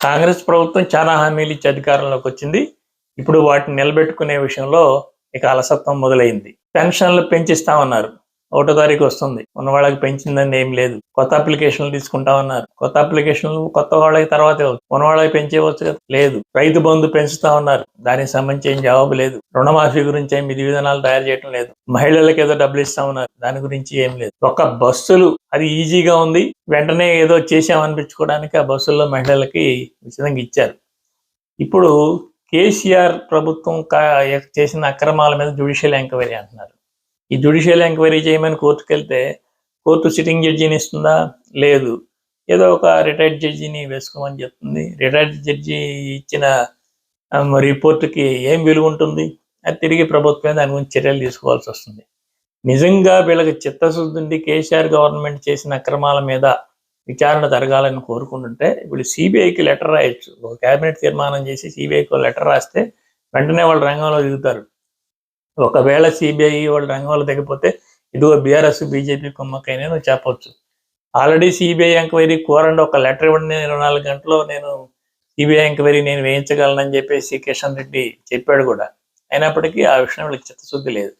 కాంగ్రెస్ ప్రభుత్వం చాలా హామీలు ఇచ్చి అధికారంలోకి వచ్చింది. ఇప్పుడు వాటిని నిలబెట్టుకునే విషయంలో ఇక అలసత్వం మొదలైంది. పెన్షన్లు పెంచిస్తామన్నారు ఒకటో తారీఖు వస్తుంది. ఉన్న వాళ్ళకి పెంచిందని ఏం లేదు. కొత్త అప్లికేషన్లు తీసుకుంటామన్నారు కొత్త అప్లికేషన్లు కొత్త వాళ్ళకి తర్వాతే ఉన్న వాళ్ళకి పెంచేవచ్చు కదా? లేదు. రైతు బంధు పెంచుతా ఉన్నారు. దానికి సంబంధించి ఏం జవాబు లేదు. రుణమాఫీ గురించి ఏం విధి విధానాలు తయారు చేయడం లేదు. మహిళలకు ఏదో డబ్బులు ఇస్తా ఉన్నారు. దాని గురించి ఏం లేదు. ఒక బస్సులు అది ఈజీగా ఉంది. వెంటనే ఏదో చేసామనిపించుకోవడానికి ఆ బస్సుల్లో మహిళలకి ఉచితంగా ఇచ్చారు. ఇప్పుడు కేసీఆర్ ప్రభుత్వం కా- చేసిన అక్రమాల మీద జ్యుడిషియల్ ఎంక్వైరీ అంటున్నారు. ఈ జ్యుడిషియల్ ఎంక్వైరీ చేయమని కోర్టుకు వెళ్తే కోర్టు సిట్టింగ్ జడ్జిని ఇస్తుందా? లేదు. ఏదో ఒక రిటైర్డ్ జడ్జిని వేసుకోమని చెప్తుంది. రిటైర్డ్ జడ్జి ఇచ్చిన ఆమ్, రిపోర్టుకి ఏం విలువ ఉంటుంది అది తిరిగి ప్రభుత్వమే దాని గురించి చర్యలు తీసుకోవాల్సి వస్తుంది. నిజంగా వీళ్ళకి చిత్తశుద్ధి ఉండి కేసీఆర్ గవర్నమెంట్ చేసిన అక్రమాల మీద విచారణ జరగాలని కోరుకుంటుంటే ఇప్పుడు సిబిఐకి లెటర్ రాయొచ్చు. ఒక కేబినెట్ తీర్మానం చేసి సిబిఐకి లెటర్ రాస్తే వెంటనే వాళ్ళు రంగంలో దిగుతారు. ఒకవేళ సిబిఐ వాళ్ళు రంగంలో దిగపోతే ఇదిగో బీఆర్ఎస్ బీజేపీ కుమ్మకైనా నువ్వు చెప్పొచ్చు. ఆల్రెడీ సిబిఐ ఎంక్వైరీ కోరండి ఒక లెటర్ ఇవ్వండి నేను నాలుగు గంటల్లో నేను సిబిఐ ఎంక్వైరీ నేను వేయించగలనని చెప్పేసి కిషన్ రెడ్డి చెప్పాడు కూడా. అయినప్పటికీ ఆ విషయం వీళ్ళకి చిత్తశుద్ధి లేదు.